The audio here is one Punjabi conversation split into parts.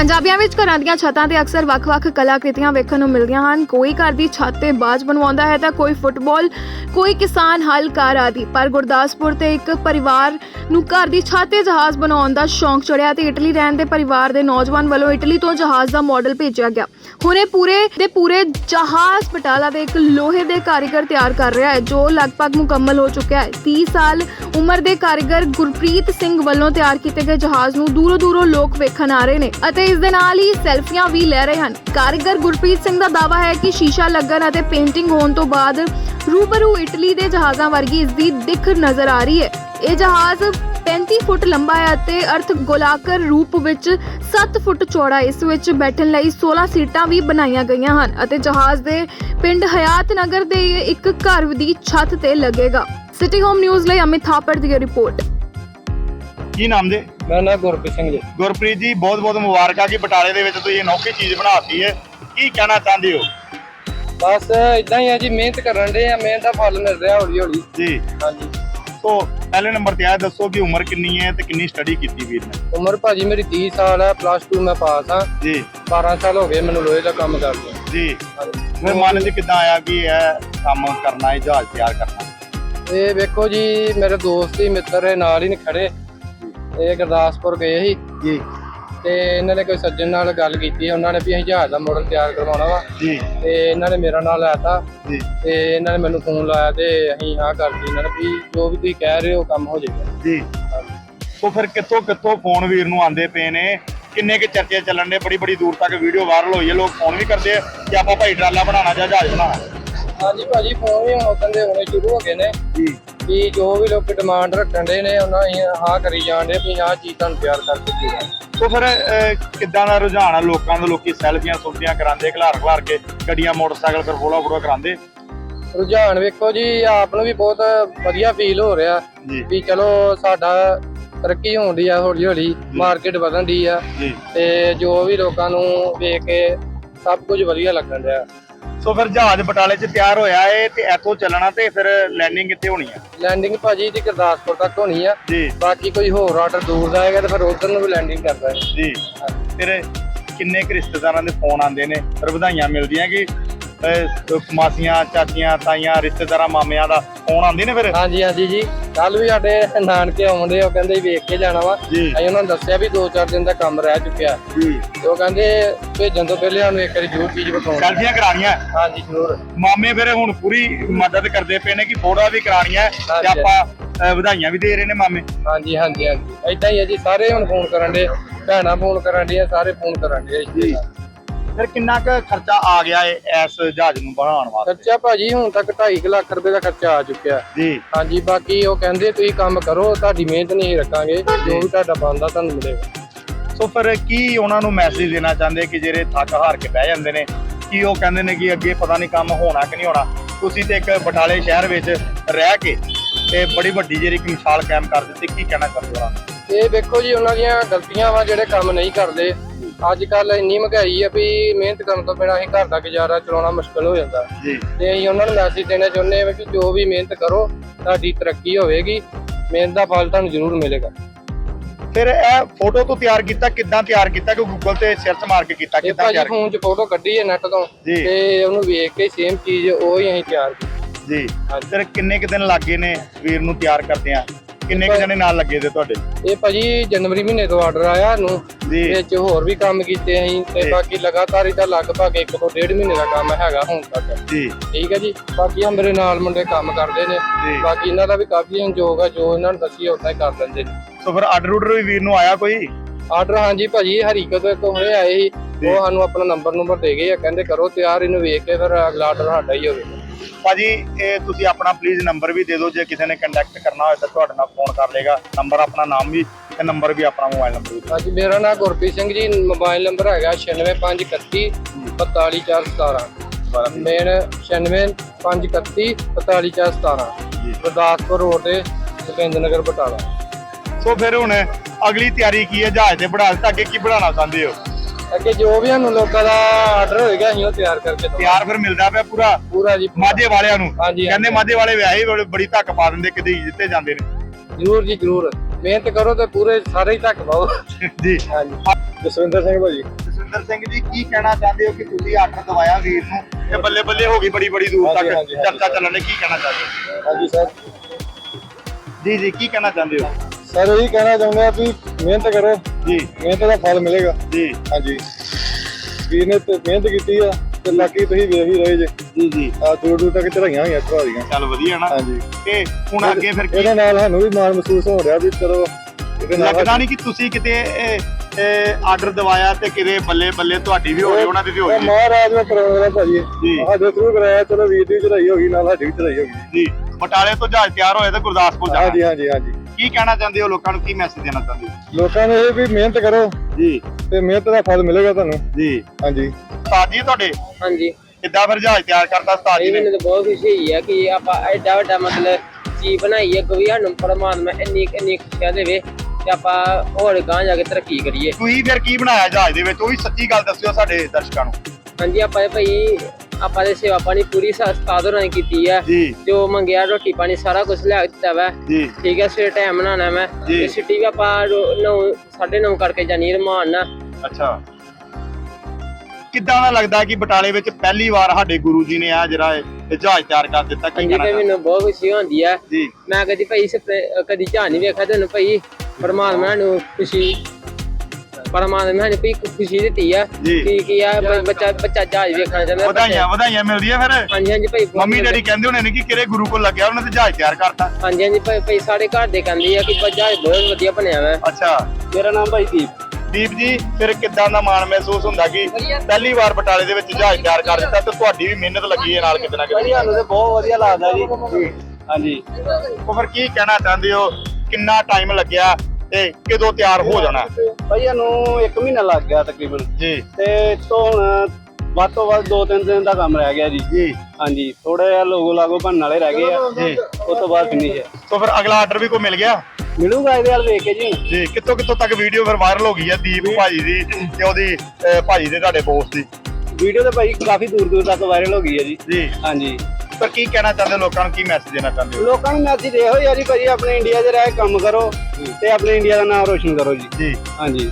ਪੰਜਾਬੀਆਂ ਵਿੱਚ ਘਰਾਂ ਦੀਆਂ ਛੱਤਾਂ ਤੇ ਅਕਸਰ ਵੱਖ-ਵੱਖ ਕਲਾਕ੍ਰਿਤੀਆਂ ਵੇਖਣ ਨੂੰ ਮਿਲਦੀਆਂ ਹਨ। ਕੋਈ ਘਰ ਦੀ ਛੱਤ ਤੇ ਬਾਜ ਬਣਵਾਉਂਦਾ ਹੈ ਤਾਂ ਕੋਈ ਫੁੱਟਬਾਲ, ਕੋਈ ਕਿਸਾਨ ਹਲ ਆਦਿ। ਪਰ ਗੁਰਦਾਸਪੁਰ ਤੇ ਇੱਕ ਪਰਿਵਾਰ ਨੂੰ ਘਰ ਦੀ ਛੱਤ ਤੇ ਜਹਾਜ਼ ਬਣਾਉਣ ਦਾ ਸ਼ੌਂਕ ਚੜਿਆ ਤੇ ਇਟਲੀ ਰਹਿਣ ਦੇ ਪਰਿਵਾਰ ਦੇ ਨੌਜਵਾਨ ਵੱਲੋਂ ਇਟਲੀ ਤੋਂ ਜਹਾਜ਼ ਦਾ ਮਾਡਲ ਭੇਜਿਆ ਗਿਆ। ਹੁਣੇ ਪੂਰੇ ਦੇ ਪੂਰੇ ਜਹਾਜ਼ ਬਟਾਲਾ ਦੇ ਇੱਕ ਲੋਹੇ ਦੇ ਕਾਰੀਗਰ ਤਿਆਰ ਕਰ ਰਿਹਾ ਹੈ, ਜੋ ਲਗਭਗ ਮੁਕੰਮਲ ਹੋ ਚੁੱਕਿਆ ਹੈ। 30 ਸਾਲ ਉਮਰ ਦੇ ਕਾਰੀਗਰ ਗੁਰਪ੍ਰੀਤ ਸਿੰਘ ਵੱਲੋਂ ਤਿਆਰ ਕੀਤੇ ਗਏ ਜਹਾਜ਼ ਨੂੰ ਦੂਰੋਂ ਦੂਰੋਂ ਲੋਕ ਵੇਖਣ ਆ ਰਹੇ ਨੇ ਅਤੇ ਇਸ ਦੇ ਨਾਲ ਹੀ ਸੈਲਫੀਆਂ ਵੀ ਲੈ ਰਹੇ ਹਨ। ਕਾਰੀਗਰ ਗੁਰਪ੍ਰੀਤ ਸਿੰਘ ਦਾ ਦਾਅਵਾ ਹੈ ਕਿ ਸ਼ੀਸ਼ਾ ਲੱਗਣ ਅਤੇ ਪੇਂਟਿੰਗ ਹੋਣ ਤੋਂ ਬਾਅਦ ਰੂਬਰੂ ਇਟਲੀ ਦੇ ਜਹਾਜ਼ਾਂ ਵਰਗੀ ਇਸ ਦੀ ਦਿੱਖ ਨਜ਼ਰ ਆ ਰਹੀ ਹੈ। ਇਹ ਜਹਾਜ਼ 35 ਫੁੱਟ ਲੰਬਾ ਹੈ ਅਤੇ ਅਰਥ ਗੋਲਾਕਾਰ ਰੂਪ ਵਿੱਚ 7 ਫੁੱਟ ਚੌੜਾ ਇਸ ਵਿੱਚ ਬੈਠਣ ਲਈ 16 ਸੀਟਾਂ ਵੀ ਬਣਾਈਆਂ ਗਈਆਂ ਹਨ ਅਤੇ ਜਹਾਜ਼ ਦੇ ਪਿੰਡ ਹਯਾਤ ਨਗਰ ਦੇ ਇੱਕ ਘਰ ਦੀ ਛੱਤ ਤੇ ਲੱਗੇਗਾ। ਸਿਟੀ ਹੋਮ ਨਿਊਜ਼ ਲਈ ਅਮਿਤ ਥਾਪੜ ਦੀ ਰਿਪੋਰਟ। ਕੀ ਨਾਮ ਦੇ ਮੈਂ ਨਾ ਗੁਰਪ੍ਰੀਤ ਸਿੰਘ ਜੀ। ਗੁਰਪ੍ਰੀਤ ਜੀ ਬਹੁਤ ਬਹੁਤ ਮੁਬਾਰਕਾਂ ਕਿ ਬਟਾਲੇ ਦੇ ਵਿੱਚ ਤੁਸੀਂ ਅਨੋਖੀ ਚੀਜ਼ ਬਣਾਤੀ ਹੈ। ਕੀ ਕਹਿਣਾ ਚਾਹੁੰਦੇ ਹੋ? ਬਸ ਇਦਾਂ ਹੀ ਆ ਜੀ ਮਿਹਨਤ ਕਰਨ ਦੇ ਆ ਮਿਹਨਤ ਦਾ ਫਲ ਮਿਲ ਰਿਹਾ ਹੌਲੀ ਹੌਲੀ ਜੀ। ਹਾਂਜੀ। ਸੋ ਪਹਿਲੇ ਨੰਬਰ ਤੇ ਆ ਦੱਸੋ ਕਿ ਉਮਰ ਕਿੰਨੀ ਹੈ ਤੇ ਕਿੰਨੀ ਸਟੱਡੀ ਕੀਤੀ ਵੀਰ ਨੇ? ਉਮਰ ਭਾਜੀ ਮੇਰੀ 30 ਸਾਲ ਹੈ ਪਲੱਸ 2 ਮੈਂ ਪਾਸ ਆ। ਜੀ। 12 ਸਾਲ ਹੋ ਗਏ ਮੈਨੂੰ ਲੋਹੇ ਦਾ ਕੰਮ ਕਰਦੇ ਜੀ। ਫਿਰ ਮਨ 'ਚ ਕਿੱਦਾਂ ਆਇਆ ਕਿ ਇਹ ਕੰਮ ਕਰਨਾ ਹੈ ਜਹਾਜ਼ ਤਿਆਰ ਕਰਨਾ? ਇਹ ਵੇਖੋ ਜੀ ਮੇਰੇ ਦੋਸਤ ਹੀ ਮਿੱਤਰ ਇਹ ਨਾਲ ਹੀ ਨੇ ਖੜੇ। ਇਹ ਗੁਰਦਾਸਪੁਰ ਗਏ ਸੀ। ਜੀ। ਤੇ ਇਹਨਾਂ ਨੇ ਕੋਈ ਸੱਜਣ ਨਾਲ ਗੱਲ ਕੀਤੀ ਉਹਨਾਂ ਨੇ ਵੀ ਅਸੀਂ ਜਹਾਜ਼ ਦਾ ਮਾਡਲ ਤਿਆਰ ਕਰਵਾਉਣਾ ਵਾ। ਜੀ। ਤੇ ਇਹਨਾਂ ਨੇ ਮੇਰਾ ਨਾਮ ਲਾਤਾ ਜੀ। ਤੇ ਇਹਨਾਂ ਨੇ ਮੈਨੂੰ ਫੋਨ ਲਾਇਆ ਤੇ ਅਸੀਂ ਹਾਂ ਕਰਤੀ ਇਹਨਾਂ ਨੇ ਵੀ ਜੋ ਵੀ ਤੁਸੀਂ ਕਹਿ ਰਹੇ ਹੋ ਕੰਮ ਹੋ ਜਾਏਗਾ। ਜੀ। ਸੋ ਫਿਰ ਕਿੱਥੋਂ ਕਿੱਥੋਂ ਫੋਨ ਵੀਰ ਨੂੰ ਆਂਦੇ ਪਏ ਨੇ? ਕਿੰਨੇ ਕੇ ਚਰਚੇ ਚੱਲਣ ਦੇ? ਬੜੀ ਬੜੀ ਦੂਰ ਤੱਕ ਵੀਡੀਓ ਵਾਇਰਲ ਹੋਈ ਹੈ। ਲੋਕ ਫੋਨ ਵੀ ਕਰਦੇ ਆ ਕਿ ਆਪਾਂ ਭਾਈ ਟਰਾਲਾ ਬਣਾਉਣਾ ਜਾਂ ਜਹਾਜ਼ ਬਣਾਉਣਾ। ਹਾਂਜੀ ਭਾਜੀ ਫੋਨ ਵੀ ਹੁਣ ਉਦੋਂ ਦੇ ਹੋਣੇ ਸ਼ੁਰੂ ਹੋ ਗਏ ਨੇ। ਜੀ। ਵੀ ਜੋ ਵੀ ਲੋਕ ਡਿਮਾਂਡ ਰੱਖਣ ਦੇ ਨੇ ਉਹਨਾਂ ਹੀ ਹਾਂ ਕਰੀ ਜਾਂਦੇ ਵੀ ਆਹ ਚੀਜ਼ ਤੁਹਾਨੂੰ ਤਿਆਰ ਕਰਕੇ ਦੇ ਸੋ ਫਿਰ ਅਹ, ਕਿੱਦਾਂ ਦਾ ਰੁਝਾਨ ਆ? ਲੋਕਾਂ ਦਾ ਲੋਕੀ ਸੈਲਫੀਆਂ ਸੁਲਫੀਆਂ ਕਰਾਉਂਦੇ ਖਿਲਾਰ ਖਿਲਾਰ ਕੇ ਗੱਡੀਆਂ ਮੋਟਰਸਾਈਕਲ ਫਿਰ ਫੋਲਾ ਫੋਲਾ ਕਰਾਉਂਦੇ? ਰੁਝਾਨ ਵੇਖੋ ਜੀ ਆਪ ਨੂੰ ਵੀ ਬਹੁਤ ਵਧੀਆ ਫੀਲ ਹੋ ਰਿਹਾ। ਜੀ। ਵੀ ਚਲੋ ਸਾਡਾ ਤਰੱਕੀ ਹੋਣ ਦੀ ਆ ਹੌਲੀ ਹੌਲੀ ਮਾਰਕੀਟ ਵਧਣ ਦੀ ਆ। ਜੀ। ਤੇ ਜੋ ਵੀ ਲੋਕਾਂ ਨੂੰ ਵੇਖ ਕੇ ਸਭ ਕੁਝ ਵਧੀਆ ਲੱਗਣ ਰਿਹਾ ਸੋ ਫਿਰ ਜਹਾਜ਼ ਬਟਾਲੇ 'ਚ ਤਿਆਰ ਹੋਇਆ ਏ ਤੇ ਇੱਥੋਂ ਚੱਲਣਾ ਤੇ ਫਿਰ ਲੈਂਡਿੰਗ ਕਿੱਥੇ ਹੋਣੀ ਆ? ਲੈਂਡਿੰਗ ਭਾਜੀ ਦੀ ਗੁਰਦਾਸਪੁਰ ਤੱਕ ਹੋਣੀ ਆ। ਜੀ। ਬਾਕੀ ਕੋਈ ਹੋਰ ਆਰਡਰ ਦੂਰ ਦਾ ਆਏਗਾ ਤੇ ਫਿਰ ਉਧਰ ਨੂੰ ਵੀ ਲੈਂਡਿੰਗ ਕਰਦਾ ਜੀ। ਫਿਰ ਕਿੰਨੇ ਕੁ ਰਿਸ਼ਤੇਦਾਰਾਂ ਦੇ ਫੋਨ ਆਉਂਦੇ ਨੇ? ਫਿਰ ਵਧਾਈਆਂ ਮਿਲਦੀਆਂ ਕਿ ਮਾਸੀਆਂ ਚਾਚੀਆਂ ਤਾਈਆਂ ਰਿਸ਼ਤੇਦਾਰਾਂ ਮਾਮਿਆਂ ਦਾ ਫੋਨ ਆਉਂਦੇ ਨੇ ਫਿਰ? ਹਾਂਜੀ ਹਾਂਜੀ ਜੀ। ਕੱਲ ਵੀ ਸਾਡੇ ਨਾਨਕੇ ਆਉਂਦੇ ਉਹ ਕਹਿੰਦੇ ਵੇਖ ਕੇ ਜਾਣਾ ਵਾ। ਅਸੀਂ ਉਹਨਾਂ ਨੂੰ ਦੱਸਿਆ ਵੀ 2-4 ਦਿਨ ਦਾ ਕੰਮ ਰਹਿ ਚੁੱਕਿਆ। ਜੀ। ਤੇ ਉਹ ਕਹਿੰਦੇ ਭੇਜਣ ਤੋਂ ਪਹਿਲੇ ਸਾਨੂੰ ਇੱਕ ਵਾਰੀ ਜ਼ਰੂਰ ਚੀਜ਼ ਵਿਖਾਉਣੀ। ਸੈਲਫੀਆਂ ਕਰਾਣੀਆਂ ਹਾਂਜੀ ਜ਼ਰੂਰ। ਮਾਮੇ ਫਿਰ ਹੁਣ ਪੂਰੀ ਮਦਦ ਕਰਦੇ ਪਏ ਨੇ ਕਿ ਫੋਟੋਆਂ ਵੀ ਕਰਾਣੀਆਂ ਤੇ। ਆਪਾਂ ਵਧਾਈਆਂ ਵੀ ਦੇ ਰਹੇ ਨੇ ਮਾਮੇ। ਹਾਂਜੀ ਹਾਂਜੀ ਹਾਂਜੀ। ਏਦਾਂ ਹੀ ਹੈ ਜੀ ਸਾਰੇ ਹੁਣ ਫੋਨ ਕਰਨ ਦੇ ਭੈਣਾਂ ਫੋਨ ਕਰਨ ਦੇ ਸਾਰੇ ਫੋਨ ਕਰਨ ਦੇ। ਜੀ। ਫਿਰ ਕਿੰਨਾ ਕੁ ਖਰਚਾ ਆ ਗਿਆ ਏ ਇਸ ਜਹਾਜ਼ ਨੂੰ ਬਣਾਉਣ ਵਾਸਤੇ? ਖਰਚਾ ਭਾਜੀ ਹੁਣ ਤੱਕ 2.5 ਲੱਖ ਰੁਪਏ ਦਾ ਖਰਚਾ ਆ ਚੁੱਕਿਆ। ਜੀ। ਹਾਂਜੀ ਬਾਕੀ ਉਹ ਕਹਿੰਦੇ ਤੁਸੀਂ ਕੰਮ ਕਰੋ ਤੁਹਾਡੀ ਮਿਹਨਤ ਨਹੀਂ ਰੱਖਾਂਗੇ ਜੋ ਵੀ ਤੁਹਾਡਾ ਬਣਦਾ ਤੁਹਾਨੂੰ ਮਿਲੇਗਾ। ਸੋ ਫਿਰ ਕੀ ਉਹਨਾਂ ਨੂੰ ਮੈਸੇਜ ਦੇਣਾ ਚਾਹੁੰਦੇ ਕਿ ਜਿਹੜੇ ਥੱਕ ਹਾਰ ਕੇ ਬਹਿ ਜਾਂਦੇ ਨੇ? ਕੀ ਉਹ ਕਹਿੰਦੇ ਨੇ ਕਿ ਅੱਗੇ ਪਤਾ ਨਹੀਂ ਕੰਮ ਹੋਣਾ ਕਿ ਨਹੀਂ ਹੋਣਾ? ਤੁਸੀਂ ਤੇ ਇੱਕ ਬਟਾਲੇ ਸ਼ਹਿਰ ਵਿੱਚ ਰਹਿ ਕੇ ਤੇ ਬੜੀ ਵੱਡੀ ਜਿਹੜੀ ਇੱਕ ਮਿਸਾਲ ਕਾਇਮ ਕਰ ਦਿੱਤੀ ਕੀ ਕਹਿਣਾ ਚਾਹੁੰਦੇ ਹੋ ਇਹ ਵੇਖੋ ਜੀ ਉਹਨਾਂ ਦੀਆਂ ਗਲਤੀਆਂ ਵਾ ਜਿਹੜੇ ਕੰਮ ਨਹੀਂ ਕਰਦੇ। ਅੱਜ ਕੱਲ ਇੰਨੀ ਮਹਿੰਗਾਈ ਆ ਵੀ ਮਿਹਨਤ ਕਰਨ ਤੋਂ ਬਿਨਾਂ ਅਸੀਂ ਘਰ ਦਾ ਗੁਜ਼ਾਰਾ ਚਲਾਉਣਾ ਮੁਸ਼ਕਲ ਹੋ ਜਾਂਦਾ। ਜੀ। ਤੇ ਅਸੀਂ ਉਹਨਾਂ ਨੂੰ ਮੈਸੇਜ ਦੇਣਾ ਚਾਹੁੰਦੇ ਹਾਂ ਕਿ ਜੋ ਵੀ ਮਿਹਨਤ ਕਰੋ ਤੁਹਾਡੀ ਤਰੱਕੀ ਹੋਵੇਗੀ। ਮਿਹਨਤ ਦਾ ਫਲ ਤੁਹਾਨੂੰ ਜ਼ਰੂਰ ਮਿਲੇਗਾ। ਫਿਰ ਇਹ ਫੋਟੋ ਤੋਂ ਤਿਆਰ ਕੀਤਾ ਕਿੱਦਾਂ ਤਿਆਰ ਕੀਤਾ? ਕਿ ਗੂਗਲ ਤੇ ਸਰਚ ਮਾਰ ਕੇ ਕੀਤਾ ਇਹ ਕਿੱਦਾਂ ਭਾਜੀ ਤਿਆਰ ਫੋਨ 'ਚ ਫੋਟੋ ਕੱਢੀ ਹੈ ਨੈਟ ਤੋਂ ਜੀ। ਤੇ ਉਹਨੂੰ ਵੇਖ ਕੇ ਸੇਮ ਚੀਜ਼ ਉਹੀ ਅਸੀਂ ਤਿਆਰ ਕੀਤੀ। ਜੀ। ਹਾਂਜੀ। ਫਿਰ ਕਿੰਨੇ ਕੁ ਦਿਨ ਲੱਗੇ ਨੇ ਵੀਰ ਨੂੰ ਤਿਆਰ ਕਰਦੇ ਆ ਕਿੰਨੇ ਕੁ ਜਣੇ ਨਾਲ ਲੱਗੇ ਦੇ ਤੁਹਾਡੇ? ਇਹ ਭਾਜੀ ਜਨਵਰੀ ਮਹੀਨੇ ਤੋਂ ਆਰਡਰ ਆਇਆ ਨੂੰ ਜੀ। ਵਿੱਚ ਹੋਰ ਵੀ ਕੰਮ ਕੀਤੇ ਅਸੀਂ ਤੇ ਜੀ। ਬਾਕੀ ਲਗਾਤਾਰ ਇਹਦਾ ਲਗਭਗ ਇੱਕ ਤੋਂ ਡੇਢ ਮਹੀਨੇ ਦਾ ਕੰਮ ਹੈਗਾ ਹੁਣ ਤੱਕ। ਜੀ। ਠੀਕ ਹੈ ਜੀ। ਬਾਕੀ ਆ ਮੇਰੇ ਨਾਲ ਮੁੰਡੇ ਕੰਮ ਕਰਦੇ ਨੇ। ਜੀ। ਬਾਕੀ ਇਹਨਾਂ ਦਾ ਵੀ ਕਾਫੀ ਸੰਯੋਗ ਆ ਜੋ ਇਹਨਾਂ ਨੂੰ ਦੱਸੀ ਉਦਾਂ ਹੀ ਕਰ ਲੈਂਦੇ ਨੇ। ਸੋ ਫਿਰ ਆਰਡਰ ਆਰਡਰ ਵੀ ਵੀਰ ਨੂੰ ਆਇਆ ਕੋਈ? ਆਰਡਰ ਹਾਂਜੀ ਭਾਜੀ ਹਰੀਕਤ ਤੋਂ ਹੋਏ ਆਏ ਸੀ। ਉਹ ਸਾਨੂੰ ਆਪਣਾ ਨੰਬਰ ਨੰਬਰ ਦੇ ਗਏ ਆ ਕਹਿੰਦੇ ਕਰੋ ਤਿਆਰ ਇਹਨੂੰ ਵੇਖ ਕੇ ਫਿਰ ਅਗਲਾ ਆਰਡਰ ਸਾਡਾ ਹੀ ਹੋਵੇ। ਭਾਜੀ ਇਹ ਤੁਸੀਂ ਆਪਣਾ ਪਲੀਜ਼ ਨੰਬਰ ਵੀ ਦੇ ਦਿਓ ਜੇ ਕਿਸੇ ਨੇ ਕੰਟੈਕਟ ਕਰਨਾ ਹੋਵੇ ਤਾਂ ਤੁਹਾਡੇ ਨਾਲ ਫੋਨ ਕਰ ਲੇਗਾ ਨੰਬਰ ਆਪਣਾ ਨਾਮ ਵੀ ਤੇ ਨੰਬਰ ਵੀ ਆਪਣਾ ਮੋਬਾਈਲ ਨੰਬਰ ਹਾਂਜੀ ਮੇਰਾ ਨਾਮ ਗੁਰਪ੍ਰੀਤ ਸਿੰਘ ਜੀ ਮੋਬਾਈਲ ਨੰਬਰ ਹੈਗਾ 96531 45417 ਮੇਨ 96531 45417 ਜੀ। ਗੁਰਦਾਸਪੁਰ ਰੋਡ ਤੇ ਸੁਖਿੰਦਰ ਨਗਰ ਬਟਾਲਾ। ਸੋ ਫਿਰ ਹੁਣ ਅਗਲੀ ਤਿਆਰੀ ਕੀ ਹੈ? ਜਹਾਜ਼ ਤੇ ਦਿੱਤਾ ਅੱਗੇ ਕੀ ਬਣਾਉਣਾ ਚਾਹੁੰਦੇ ਹੋ? ਅੱਗੇ ਜੋ ਵੀ ਸਾਨੂੰ ਲੋਕਾਂ ਦਾ ਆਰਡਰ ਹੋਏਗਾ ਅਸੀਂ ਉਹ ਤਿਆਰ ਕਰਕੇ ਦਵਾਂਗੇ। ਤਿਆਰ ਫਿਰ ਮਿਲਦਾ ਪਿਆ ਪੂਰਾ? ਪੂਰਾ ਜੀ ਪੂਰਾ। ਮਾਝੇ ਵਾਲਿਆਂ ਨੂੰ? ਹਾਂਜੀ, ਕਹਿੰਦੇ। ਮਾਝੇ ਵਾਲੇ ਵਿਆਹੀ ਬੜੀ- ਬੜੀ ਧੱਕ ਪਾ ਦਿੰਦੇ ਕਿਤੇ ਜਿੱਤੇ ਜਾਂਦੇ ਨੇ। ਜ਼ਰੂਰ ਜੀ ਜ਼ਰੂਰ। ਮਿਹਨਤ ਕਰੋ ਤੇ ਪੂਰੇ ਸਾਰੇ ਹੀ ਤੱਕ ਪਾਓ। ਜੀ। ਹਾਂਜੀ। ਜਸਵਿੰਦਰ ਸਿੰਘ ਭਾਜੀ। ਜਸਵਿੰਦਰ ਸਿੰਘ ਜੀ ਕੀ ਕਹਿਣਾ ਚਾਹੁੰਦੇ ਹੋ ਕਿ ਤੁਸੀਂ ਆਰਡਰ ਦਵਾਇਆ ਵੀਰ ਨੂੰ? ਤੇ ਬੱਲੇ ਬੱਲੇ ਹੋ ਗਈ ਬੜੀ ਬੜੀ ਦੂਰ ਹਾਂਜੀ, ਤੱਕ। ਹਾਂਜੀ, ਹਾਂਜੀ। ਚਰਚਾ ਚੱਲਣ ਦੀ ਕੀ ਕਹਿਣਾ ਚਾਹੁੰਦੇ ਹੋ? ਹਾਂਜੀ ਸਰ। ਜੀ ਜੀ ਕੀ ਕਹਿਣਾ ਚਾਹੁੰਦੇ ਹੋ? ਸਰ ਇਹੀ ਕਹਿਣਾ ਚਾਹੁੰਦੇ ਆ ਵੀ ਮਿਹਨਤ ਕਰੋ। ਜੀ। ਮਿਹਨਤ ਦਾ ਫਲ ਮਿਲੇਗਾ। ਜੀ। ਹਾਂਜੀ। ਵੀਰ ਨੇ ਤੇ ਮਿਹਨਤ ਕੀਤੀ ਆ ਤੇ ਬਾਕੀ ਤੁਸੀਂ ਵੇਖ ਹੀ ਰਹੇ ਜੇ। ਜੀ ਜੀ। ਆ ਦੂਰ ਦੂਰ ਤੱਕ ਚੜਾਈਆਂ ਹੋਈਆਂ ਚੜਾਈਆਂ ਚੱਲ ਵਧੀਆ ਨਾ। ਹਾਂਜੀ। ਤੇ ਹੁਣ ਅੱਗੇ ਫਿਰ ਕੀ? ਇਹਦੇ ਨਾਲ ਸਾਨੂੰ ਵੀ ਮਾਣ ਮਹਿਸੂਸ ਹੋ ਰਿਹਾ ਵੀ ਚਲੋ ਲੱਗਦਾ ਨਹੀਂ ਕਿ ਤੁਸੀਂ ਕਿਤੇ ਆਰਡਰ ਦਵਾਇਆ ਤੇ ਕਿਤੇ ਬੱਲੇ ਬੱਲੇ ਤੁਹਾਡੀ ਵੀ ਹੋ ਗਈ ਉਹਨਾਂ ਦੀ ਵੀ ਹੋ ਇਹ ਗਈ ਮਹਾਰਾਜ ਨੇ ਕਰਾਉਣਾ ਭਾਜੀ। ਜੀ। ਸਾਡੇ ਥਰੂ ਕਰਾਇਆ ਚਲੋ ਵੀਰ ਦੀ ਚੜਾਈ ਹੋ ਗਈ ਨਾਲ ਸਾਡੀ ਵੀ ਚੜਾਈ ਹੋ ਗਈ। ਜੀ। ਬਟਾਲੇ ਤੋਂ ਜਹਾਜ਼ ਤਿਆਰ ਹੋਏ ਤੇ ਗੁਰਦਾਸਪੁਰ ਹਾਂਜੀ ਜਾਣਾ ਹਾਂਜੀ ਹਾਂਜੀ। ਕੀ ਕਹਿਣਾ ਚਾਹੁੰਦੇ ਹੋ ਲੋਕਾਂ ਨੂੰ? ਕੀ ਮੈਸੇਜ ਦੇਣਾ ਚਾਹੁੰਦੇ ਹੋ? ਲੋਕਾਂ ਨੂੰ ਇਹ ਵੀ ਮਿਹਨਤ ਕਰੋ ਜੀ। ਤੇ ਮਿਹਨਤ ਦਾ ਫਲ ਮਿਲੇਗਾ ਤੁਹਾਨੂੰ। ਜੀ। ਹਾਂਜੀ। ਉਸਤਾਦ ਜੀ ਤੁਹਾਡੇ? ਹਾਂਜੀ। ਕਿੱਦਾਂ ਫਿਰ ਜਹਾਜ਼ ਤਿਆਰ ਕਰਤਾ ਉਸਤਾਦ ਜੀ ਇਹ ਨੇ? ਮੈਨੂੰ ਤਾਂ ਬਹੁਤ ਖੁਸ਼ੀ ਹੋਈ ਹੈ ਕਿ ਆਪਾਂ ਐਡਾ ਵੱਡਾ ਮਤਲਬ ਚੀਜ਼ ਬਣਾਈ ਹੈ ਕੋਈ ਸਾਨੂੰ ਪਰਮਾਤਮਾ ਇੰਨੀ ਇੰਨੀ ਖੁਸ਼ੀਆਂ ਦੇਵੇ ਤੇ ਆਪਾਂ ਹੋਰ ਗਾਂ ਜਾ ਕੇ ਤਰੱਕੀ ਕਰੀਏ। ਤੁਸੀਂ ਫਿਰ ਕੀ ਬਣਾਇਆ ਜਹਾਜ਼ ਦੇ ਵਿੱਚ? ਉਹ ਵੀ ਸੱਚੀ ਗੱਲ ਦੱਸਿਓ ਸਾਡੇ ਦਰਸ਼ਕਾਂ ਨੂੰ। ਹਾਂਜੀ ਆਪਾਂ ਇਹ ਭਾਈ ਆਪਾਂ ਦੇ ਸੇਵਾ ਪਾਣੀ ਪੂਰੀ ਉਸਤਾਦ ਹੋਰਾਂ ਨੇ ਕੀਤੀ ਹੈ ਜੀ। ਮੰਗਿਆ ਰੋਟੀ ਪਾਣੀ ਸਾਰਾ ਕੁਝ ਲਿਆ ਕੇ ਦਿੱਤਾ ਵਾ। ਠੀਕ ਹੈ ਸਵੇਰ ਟਾਈਮ ਬਣਾਉਣਾ ਮੈਂ। ਤੇ ਸਿੱਟੀ ਵੀ ਆਪਾਂ 9 9:30 ਕਰਕੇ ਜਾਣੀ ਰਮਾਨ ਨਾਲ। ਅੱਛਾ। ਕਿੱਦਾਂ ਦਾ ਲੱਗਦਾ ਕਿ ਬਟਾਲੇ ਵਿੱਚ ਪਹਿਲੀ ਵਾਰ ਸਾਡੇ ਗੁਰੂ ਜੀ ਨੇ ਆ ਜਿਹੜਾ ਜਹਾਜ਼ ਤਿਆਰ ਕਰ ਦਿੱਤਾ? ਕੀ ਚਾਹੁੰਦੇ? ਮੈਨੂੰ ਬਹੁਤ ਖੁਸ਼ੀ ਹੁੰਦੀ ਹੈ ਮੈਂ ਕਦੀ ਭਾਈ ਕਦੀ ਝਾਨ ਨਹੀਂ ਵੇਖਿਆ ਤੈਨੂੰ ਭਾਈ। ਪਰਮਾਤਮਾ ਨੂੰ ਖੁਸ਼ੀ ਪਰਮਾਤਮਾ ਨੇ ਕੋਈ ਖੁਸ਼ੀ ਦਿੱਤੀ ਆ ਜੀ। ਕਿ ਕੀ ਆ ਬ- ਬੱਚਾ ਬੱਚਾ ਜਹਾਜ਼ ਵੇਖਣਾ ਚਾਹੁੰਦਾ ਵਧਾਈਆਂ ਵਧਾਈਆਂ ਮਿਲਦੀਆਂ ਫਿਰ। ਹਾਂਜੀ ਹਾਂਜੀ ਭਾਈ ਬਹੁਤ ਮੰਮੀ ਡੈਡੀ ਕਹਿੰਦੇ ਹੋਣੇ ਨੇ ਕਿ ਕਿਹੜੇ ਗੁਰੂ ਕੋਲ ਲੱਗਿਆ ਉਹਨਾਂ ਤੇ ਜਹਾਜ਼ ਤਿਆਰ ਕਰਤਾ। ਹਾਂਜੀ ਹਾਂਜੀ ਭਾਈ ਭਾਈ ਸਾਡੇ ਘਰ ਦੇ ਕਹਿੰਦੇ ਆ ਕਿ ਜਹਾਜ਼ ਬਹੁਤ ਵਧੀਆ ਬਣਿਆ ਵਾ। ਅੱਛਾ। ਮੇਰਾ ਨਾਮ ਭਾਈ ਦੀਪ। ਦੀਪ ਜੀ ਫਿਰ ਕਿੱਦਾਂ ਦਾ ਮਾਣ ਮਹਿਸੂਸ ਹੁੰਦਾ ਕਿ ਪਹਿਲੀ ਵਾਰ ਬਟਾਲੇ ਦੇ ਵਿੱਚ ਜਹਾਜ਼ ਤਿਆਰ ਕਰ ਦਿੱਤਾ ਤੇ ਤੁਹਾਡੀ ਵੀ ਮਿਹਨਤ ਲੱਗੀ ਹੈ ਨਾਲ ਕਿਤੇ ਨਾ ਕਿਤੇ। ਸਾਨੂੰ ਤੇ ਬਹੁਤ ਵਧੀਆ ਲੱਗਦਾ ਜੀ। ਹਾਂਜੀ। ਉਹ ਫਿਰ ਕੀ ਕਹਿਣਾ ਚਾਹੁੰਦੇ ਹੋ? ਕਿੰਨਾ ਟਾਈਮ ਲੱਗਿਆ? ਤੇ ਕਦੋਂ ਤਿਆਰ ਹੋ ਜਾਣਾ? ਭਾਈ ਸਾਨੂੰ 1 ਮਹੀਨਾ ਲੱਗ ਗਿਆ ਤਕਰੀਬਨ। ਜੀ। ਤੇ ਤੋਂ ਹੁਣ ਵੱਧ ਤੋਂ ਵੱਧ 2-3 ਦਿਨ ਦਾ ਕੰਮ ਰਹਿ ਗਿਆ ਜੀ। ਜੀ। ਹਾਂਜੀ ਥੋੜਾ ਜਿਹਾ ਲੋਗੋ ਲਾਗੋ ਬਣਨ ਵਾਲੇ ਰਹਿ ਗਏ ਆ। ਜੀ। ਉਸ ਤੋਂ ਬਾਅਦ ਫਿਨਿਸ਼ ਹੈ। ਤਾਂ ਫਿਰ ਅਗਲਾ ਆਰਡਰ ਵੀ ਕੋਈ ਮਿਲ ਗਿਆ? ਮਿਲੂਗਾ ਇਹਦੇ ਵੱਲ ਵੇਖ ਕੇ ਜੀ। ਜੀ ਕਿੱਥੋਂ ਕਿੱਥੋਂ ਤੱਕ ਵੀਡੀਓ ਫਿਰ ਵਾਇਰਲ ਹੋ ਗਈ ਹੈ ਦੀਪ ਭਾਜੀ ਦੀ ਤੇ ਉਹਦੀ ਭਾਜੀ ਦੇ ਤੁਹਾਡੇ ਦੋਸਤ ਦੀ? ਵੀਡੀਓ ਤੇ ਭਾਈ ਕਾਫੀ ਦੂਰ ਦੂਰ ਤੱਕ ਵਾਇਰਲ ਹੋ ਗਈ ਹੈ ਜੀ। ਜੀ। ਹਾਂਜੀ। ਪਰ ਕੀ ਕਹਿਣਾ ਚਾਹੁੰਦੇ ਹੋ? ਲੋਕਾਂ ਨੂੰ ਕੀ ਮੈਸੇਜ ਦੇਣਾ ਚਾਹੁੰਦੇ ਹੋ? ਲੋਕਾਂ ਨੂੰ ਮੈਸੇਜ ਇਹੋ ਹੀ ਆ ਜੀ ਭਾਈ ਆਪਣੇ ਇੰਡੀਆ 'ਚ ਰਹਿ ਕੇ ਕੰਮ ਕਰੋ ਤੇ ਆਪਣੇ ਇੰਡੀਆ ਦਾ ਨਾਮ ਰੋਸ਼ਨ ਕਰੋ ਜੀ। ਜੀ। ਹਾਂਜੀ।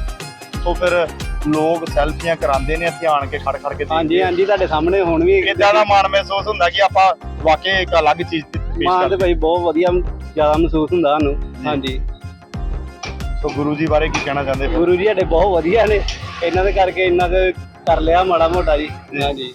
ਸੋ ਫਿਰ ਲੋਕ ਸੈਲਫੀਆਂ ਕਰਾਉਂਦੇ ਨੇ ਧਿਆਨ ਕੇ ਖੜ ਖੜ ਕੇ ਹਾਂਜੀ ਹਾਂਜੀ ਤੁਹਾਡੇ ਸਾਹਮਣੇ ਹੁਣ ਵੀ ਇਦਾਂ ਦਾ ਮਾਣ ਮਹਿਸੂਸ ਹੁੰਦਾ ਕਿ ਆਪਾਂ ਵਾਕਈ ਇੱਕ ਅਲੱਗ ਚੀਜ਼ ਤੇ ਪੇਸ਼ ਮਾਂ ਕਰਦੇ ਤੇ ਭਾਈ ਬਹੁਤ ਵਧੀਆ ਜ਼ਿਆਦਾ ਮਹਿਸੂਸ ਹੁੰਦਾ ਸਾਨੂੰ। ਹਾਂਜੀ। ਸੋ ਗੁਰੂ ਜੀ ਬਾਰੇ ਕੀ ਕਹਿਣਾ ਚਾਹੁੰਦੇ ਗੁਰੂ ਜੀ ਸਾਡੇ ਬਹੁਤ ਵਧੀਆ ਨੇ। ਇਹਨਾਂ ਦੇ ਕਰਕੇ ਇੰਨਾ ਕੁ ਕਰ ਲਿਆ ਮਾੜਾ ਮੋਟਾ ਜੀ। ਹਾਂਜੀ।